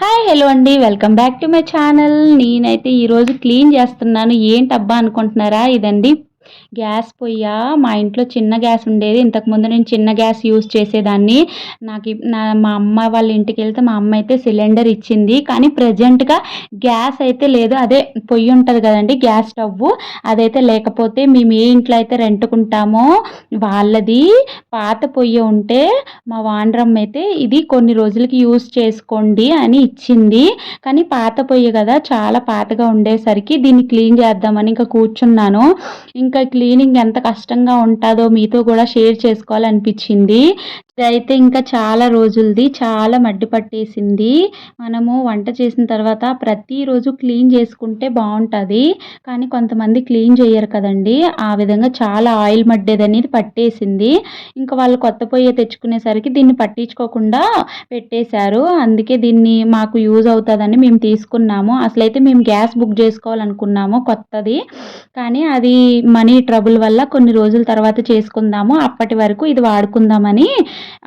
Hi hello అండి. Welcome back to my channel. నేనైతే ఈరోజు క్లీన్ చేస్తున్నాను. ఏంటబ్బా అనుకుంటున్నారా? ఇదండి. గ్యాస్ పొయ్య? మా ఇంట్లో చిన్న గ్యాస్ ఉండేది. ఇంతకుముందు నేను చిన్న గ్యాస్ యూస్ చేసేదాన్ని. నాకు నా మా అమ్మ వాళ్ళ ఇంటికి వెళ్తే మా అమ్మ అయితే సిలిండర్ ఇచ్చింది. కానీ ప్రజెంట్గా గ్యాస్ అయితే లేదు. అదే పొయ్యి ఉంటుంది కదండి గ్యాస్ స్టవ్. అదైతే లేకపోతే మేము ఏ ఇంట్లో అయితే రెంటుకుంటామో వాళ్ళది. పాత పొయ్యి ఉంటే మా వాండ్రమ్మ అయితే ఇది కొన్ని రోజులకి యూస్ చేసుకోండి అని ఇచ్చింది. కానీ పాత పొయ్యి కదా చాలా పాతగా ఉండేసరికి దీన్ని క్లీన్ చేద్దామని ఇంకా కూర్చున్నాను. ఇంకా ఇంకా క్లీనింగ్ ఎంత కష్టంగా ఉంటుందో మీతో కూడా షేర్ చేసుకోవాలనిపించింది. ఇదైతే ఇంకా చాలా రోజులది చాలా మడ్డి పట్టేసింది. మనము వంట చేసిన తర్వాత ప్రతిరోజు క్లీన్ చేసుకుంటే బాగుంటుంది. కానీ కొంతమంది క్లీన్ చేయరు కదండి. ఆ విధంగా చాలా ఆయిల్ మడ్డేది అనేది పట్టేసింది. ఇంకా వాళ్ళు కొత్త పొయ్యి తెచ్చుకునేసరికి దీన్ని పట్టించుకోకుండా పెట్టేశారు. అందుకే దీన్ని మాకు యూజ్ అవుతుందని మేము తీసుకున్నాము. అసలైతే మేము గ్యాస్ బుక్ చేసుకోవాలనుకున్నాము కొత్తది. కానీ అది మన ట్రబుల్ వల్ల కొన్ని రోజుల తర్వాత చేసుకుందాము అప్పటి వరకు ఇది వాడుకుందామని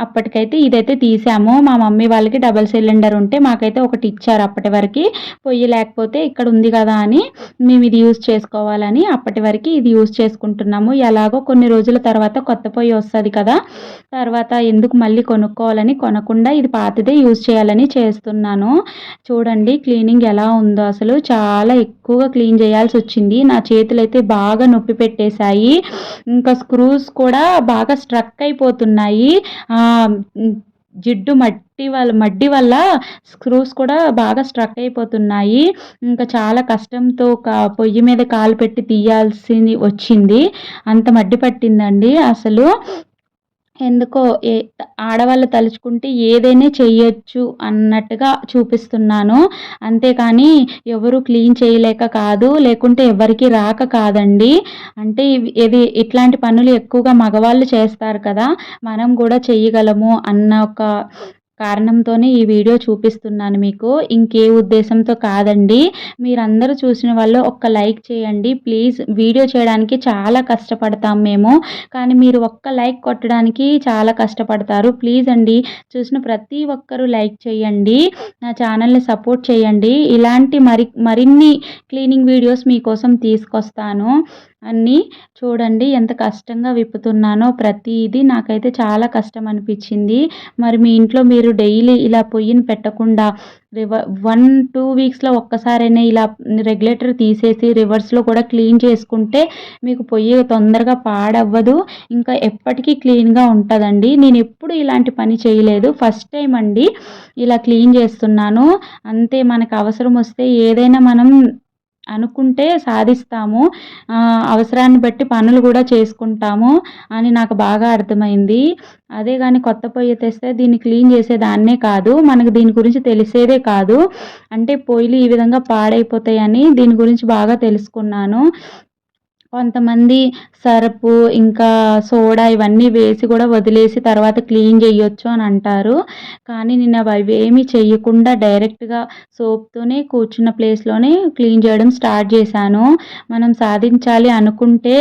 అప్పటికైతే ఇదైతే తీసాము. మా మమ్మీ వాళ్ళకి డబల్ సిలిండర్ ఉంటే మాకైతే ఒకటి ఇచ్చారు అప్పటి వరకు. పొయ్యి లేకపోతే ఇక్కడ ఉంది కదా అని మేము ఇది యూజ్ చేసుకోవాలని అప్పటి వరకు ఇది యూజ్ చేసుకుంటున్నాము. ఎలాగో కొన్ని రోజుల తర్వాత కొత్త పొయ్యి వస్తుంది కదా తర్వాత ఎందుకు మళ్ళీ కొనుక్కోవాలని కొనకుండా ఇది పాతదే యూజ్ చేయాలని చేస్తున్నాను. చూడండి క్లీనింగ్ ఎలా ఉందో అసలు. చాలా ఎక్కువగా క్లీన్ చేయాల్సి వచ్చింది. నా చేతులు అయితే బాగా నొప్పి పెట్టేశాయి. ఇంకా స్క్రూస్ కూడా బాగా స్ట్రక్ అయిపోతున్నాయి. జిడ్డు మట్టి వల్ల మడ్డి వల్ల స్క్రూస్ కూడా బాగా స్ట్రక్ అయిపోతున్నాయి. ఇంకా చాలా కష్టంతో కా పొయ్యి మీద కాలు పెట్టి తీయాల్సింది వచ్చింది. అంత మడ్డి పట్టిందండి అసలు. ఎందుకో ఏ ఆడవాళ్ళు తలుచుకుంటే ఏదైనా చేయొచ్చు అన్నట్టుగా చూపిస్తున్నాను. అంతేకాని ఎవరు క్లీన్ చేయలేక కాదు లేకుంటే ఎవరికి రాక కాదండి. అంటే ఇది ఇట్లాంటి పనులు ఎక్కువగా మగవాళ్ళు చేస్తారు కదా మనం కూడా చెయ్యగలము అన్న ఒక కారణంతోనే ఈ వీడియో చూపిస్తున్నాను మీకు. ఇంకే ఉద్దేశంతో కాదండి. మీరందరూ చూసిన వాళ్ళు ఒక్క లైక్ చేయండి. ప్లీజ్ వీడియో చేయడానికి చాలా కష్టపడతాం మేము. కానీ మీరు ఒక్క లైక్ కొట్టడానికి చాలా కష్టపడతారు. ప్లీజ్ అండి చూసిన ప్రతి ఒక్కరూ లైక్ చేయండి. నా ఛానల్ని సపోర్ట్ చేయండి. ఇలాంటి మరి మరిన్ని క్లీనింగ్ వీడియోస్ మీకోసం తీసుకొస్తాను. అన్నీ చూడండి ఎంత కష్టంగా విప్పుతున్నానో ప్రతిదీ నాకైతే చాలా కష్టం అనిపించింది. మరి మీ ఇంట్లో మీరు డైలీ ఇలా పొయ్యిని పెట్టకుండా రివ వన్ టూ వీక్స్లో ఒక్కసారైనా ఇలా రెగ్యులేటర్ తీసేసి రివర్స్లో కూడా క్లీన్ చేసుకుంటే మీకు పొయ్యి తొందరగా పాడవ్వదు. ఇంకా ఎప్పటికీ క్లీన్గా ఉంటుందండి. నేను ఎప్పుడు ఇలాంటి పని చేయలేదు. ఫస్ట్ టైం అండి. ఇలా క్లీన్ చేస్తున్నాను. అంతే మనకు అవసరం వస్తే ఏదైనా మనం అనుకుంటే సాధిస్తాము. అవసరాన్ని బట్టి పనులు కూడా చేసుకుంటాము అని నాకు బాగా అర్థమైంది. అదే కానీ కొత్త పొయ్యి తెస్తే దీన్ని క్లీన్ చేసేదాన్నే కాదు మనకు దీని గురించి తెలిసేదే కాదు. అంటే పొయ్యిలు ఈ విధంగా పాడైపోతాయని దీని గురించి బాగా తెలుసుకున్నాను. కొంతమంది సరపు ఇంకా సోడా ఇవన్నీ వేసి కూడా వదిలేసి తర్వాత క్లీన్ చేయొచ్చు అని అంటారు. కానీ నేను అవి ఏమీ చేయకుండా డైరెక్ట్గా సోప్తోనే కూర్చున్న ప్లేస్లోనే క్లీన్ చేయడం స్టార్ట్ చేశాను. మనం సాధించాలి అనుకుంటే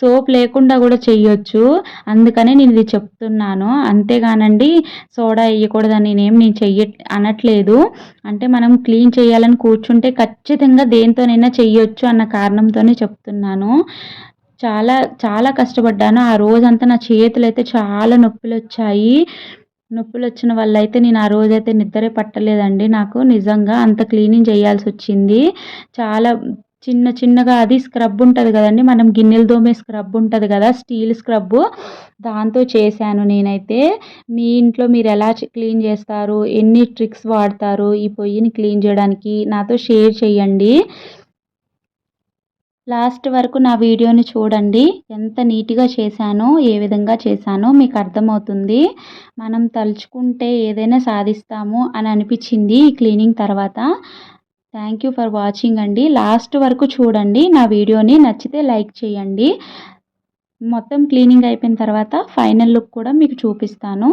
సోప్ లేకుండా కూడా చేయొచ్చు. అందుకనే నేను ఇది చెప్తున్నాను. అంతేగానండి సోడా వేయకూడదని నేనేం నేను చెయ్య అనట్లేదు. అంటే మనం క్లీన్ చేయాలని కూర్చుంటే ఖచ్చితంగా దేంతోనైనా చెయ్యొచ్చు అన్న కారణంతోనే చెప్తున్నాను. చాలా చాలా కష్టపడ్డాను. ఆ రోజంతా నా చేతులు అయితే చాలా నొప్పులు వచ్చాయి నొప్పులు వచ్చిన వల్ల అయితే నేను ఆ రోజైతే నిద్రే పట్టలేదండి నాకు. నిజంగా అంత క్లీనింగ్ చేయాల్సి వచ్చింది చాలా చిన్న చిన్నగా అది స్క్రబ్ ఉంటుంది కదండి. మనం గిన్నెలు దోమే స్క్రబ్ ఉంటుంది కదా స్టీల్ స్క్రబ్. దాంతో చేశాను నేనైతే. మీ ఇంట్లో మీరు ఎలా క్లీన్ చేస్తారు? ఎన్ని ట్రిక్స్ వాడతారు? ఈ పొయ్యిని క్లీన్ చేయడానికి నాతో షేర్ చేయండి. లాస్ట్ వరకు నా వీడియోని చూడండి. ఎంత నీట్గా చేశానో ఏ విధంగా చేశానో మీకు అర్థమవుతుంది. మనం తలుచుకుంటే ఏదైనా సాధిస్తాము అని అనిపించింది ఈ క్లీనింగ్ తర్వాత. థ్యాంక్ యూ ఫర్ వాచింగ్ అండి. లాస్ట్ వరకు చూడండి. నా వీడియోని నచ్చితే లైక్ చేయండి. మొత్తం క్లీనింగ్ అయిపోయిన తర్వాత ఫైనల్ లుక్ కూడా మీకు చూపిస్తాను.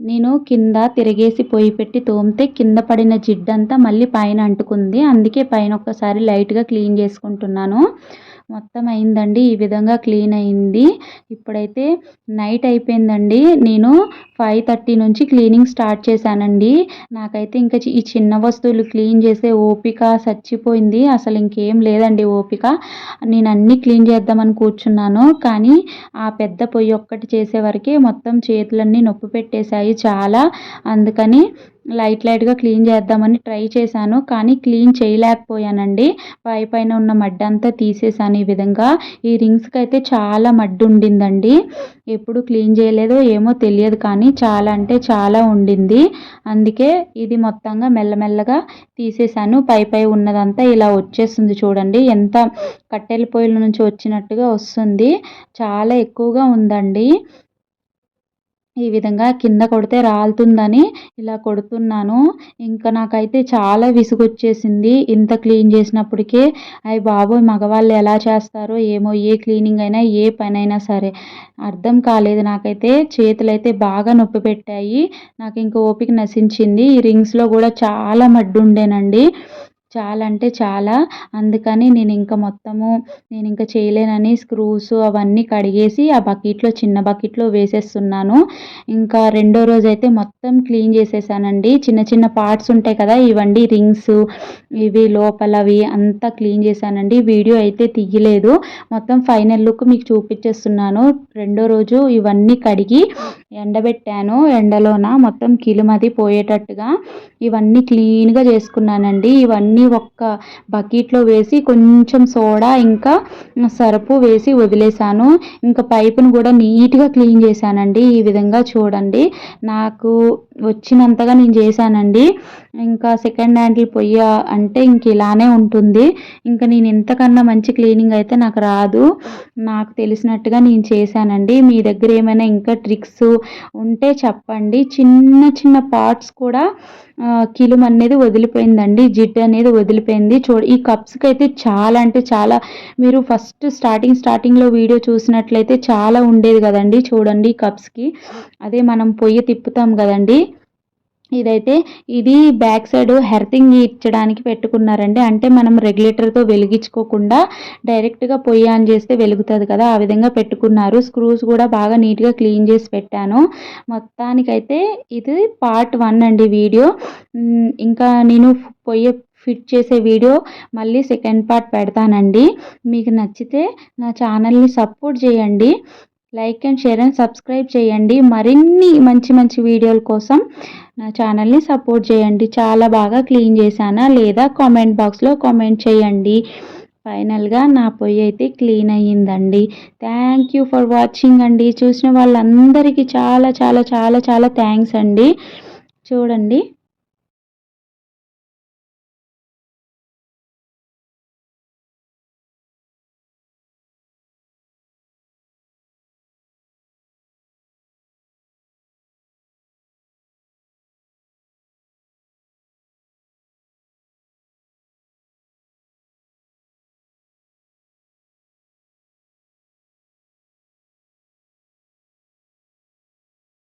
నేను కింద తిరిగేసి పొయ్యి పెట్టి తోమితే కింద పడిన జిడ్డంతా మళ్ళీ పైన అంటుకుంది. అందుకే పైన ఒక్కసారి లైట్గా క్లీన్ చేసుకుంటున్నాను. మొత్తం అయిందండి ఈ విధంగా క్లీన్ అయింది. ఇప్పుడైతే నైట్ అయిపోయిందండి. నేను ఫైవ్ థర్టీ నుంచి క్లీనింగ్ స్టార్ట్ చేశానండి. నాకైతే ఇంకా ఈ చిన్న వస్తువులు క్లీన్ చేసే ఓపిక చచ్చిపోయింది. అసలు ఇంకేం లేదండి ఓపిక. నేను అన్నీ క్లీన్ చేద్దామని కూర్చున్నాను. కానీ ఆ పెద్ద పొయ్యి ఒక్కటి చేసే వరకే మొత్తం చేతులన్నీ నొప్పి పెట్టేశాయి చాలా. అందుకని లైట్ లైట్గా క్లీన్ చేద్దామని ట్రై చేశాను కానీ క్లీన్ చేయలేకపోయానండి. పై పైన ఉన్న మడ్డంతా తీసేసాను ఈ విధంగా. ఈ రింగ్స్కి అయితే చాలా మడ్డు ఉండిందండి. ఎప్పుడు క్లీన్ చేయలేదో ఏమో తెలియదు కానీ చాలా అంటే చాలా ఉండింది. అందుకే ఇది మొత్తంగా మెల్లమెల్లగా తీసేసాను పై పై ఉన్నదంతా ఇలా వచ్చేస్తుంది చూడండి. ఎంత కట్టెల పొయ్యిల నుంచి వచ్చినట్టుగా వస్తుంది. చాలా ఎక్కువగా ఉందండి. ఈ విధంగా కింద కొడితే రాలుతుందని ఇలా కొడుతున్నాను. ఇంకా నాకైతే చాలా విసుగొచ్చేసింది. ఇంత క్లీన్ చేసినప్పటికే అయ్యి బాబోయ్ మగవాళ్ళు ఎలా చేస్తారో ఏమో ఏ క్లీనింగ్ అయినా ఏ పని అయినా సరే. అర్థం కాలేదు నాకైతే. చేతులు అయితే బాగా నొప్పి పెట్టాయి. నాకు ఇంకా ఓపిక నశించింది. ఈ రింగ్స్లో కూడా చాలా మడ్డు ఉండేనండి చాలా అంటే చాలా. అందుకని నేను ఇంకా మొత్తము నేను ఇంకా చేయలేనని స్క్రూస్ అవన్నీ కడిగేసి ఆ బకెట్లో చిన్న బకెట్లో వేసేస్తున్నాను. ఇంకా రెండో రోజు అయితే మొత్తం క్లీన్ చేసేసానండి. చిన్న చిన్న పార్ట్స్ ఉంటాయి కదా ఇవండి రింగ్స్ ఇవి లోపలవి అంతా క్లీన్ చేశానండి. వీడియో అయితే తీయలేదు. మొత్తం ఫైనల్ లుక్ మీకు చూపించేస్తున్నాను రెండో రోజు ఇవన్నీ కడిగి ఎండబెట్టాను. ఎండలోన మొత్తం కిలుమది పోయేటట్టుగా ఇవన్నీ క్లీన్గా చేసుకున్నానండి. ఇవన్నీ ఒక్క బకెట్లో వేసి కొంచెం సోడా ఇంకా సరుపు వేసి వదిలేసాను ఇంకా పైపును కూడా నీట్గా క్లీన్ చేశానండి ఈ విధంగా చూడండి. నాకు వచ్చినంతగా నేను చేశానండి. ఇంకా సెకండ్ హ్యాండిల్ పొయ్యి అంటే ఇంక ఇలానే ఉంటుంది. ఇంకా నేను ఇంతకన్నా మంచి క్లీనింగ్ అయితే నాకు రాదు. నాకు తెలిసినట్టుగా నేను చేశానండి. మీ దగ్గర ఏమైనా ఇంకా ట్రిక్స్ ఉంటే చెప్పండి. చిన్న చిన్న పార్ట్స్ కూడా కిలుం అనేది వదిలిపోయిందండి జిడ్డు అనేది వదిలిపోయింది. చూడ ఈ కప్స్కి అయితే చాలా అంటే చాలా మీరు ఫస్ట్ స్టార్టింగ్ స్టార్టింగ్లో వీడియో చూసినట్లయితే చాలా ఉండేది కదండి చూడండి కప్స్కి. అదే మనం పొయ్యి తిప్పుతాం కదండి. ఇదైతే ఇది బ్యాక్ సైడ్ హెర్తింగ్ ఇచ్చడానికి పెట్టుకున్నారండి. అంటే మనం రెగ్యులేటర్తో వెలిగించుకోకుండా డైరెక్ట్గా పొయ్యి ఆన్ చేస్తే వెలుగుతుంది కదా ఆ విధంగా పెట్టుకున్నారు. స్క్రూస్ కూడా బాగా నీట్గా క్లీన్ చేసి పెట్టాను. మొత్తానికైతే ఇది పార్ట్ వన్ అండి వీడియో. ఇంకా నేను పొయ్యి ఫిట్ చేసే వీడియో మళ్ళీ సెకండ్ పార్ట్ పెడతానండి. మీకు నచ్చితే నా ఛానల్ని సపోర్ట్ చేయండి. Like and share and subscribe చేయండి. మరిన్ని మంచి మంచి వీడియోల కోసం నా ఛానల్ని సపోర్ట్ చేయండి. చాలా బాగా క్లీన్ చేశానా లేదా కామెంట్ బాక్స్లో కామెంట్ చేయండి. ఫైనల్గా నా పొయ్యి అయితే క్లీన్ అయ్యిందండి. థ్యాంక్ యూ ఫర్ వాచింగ్ అండి. చూసిన వాళ్ళందరికీ చాలా చాలా చాలా చాలా థ్యాంక్స్ అండి. చూడండి.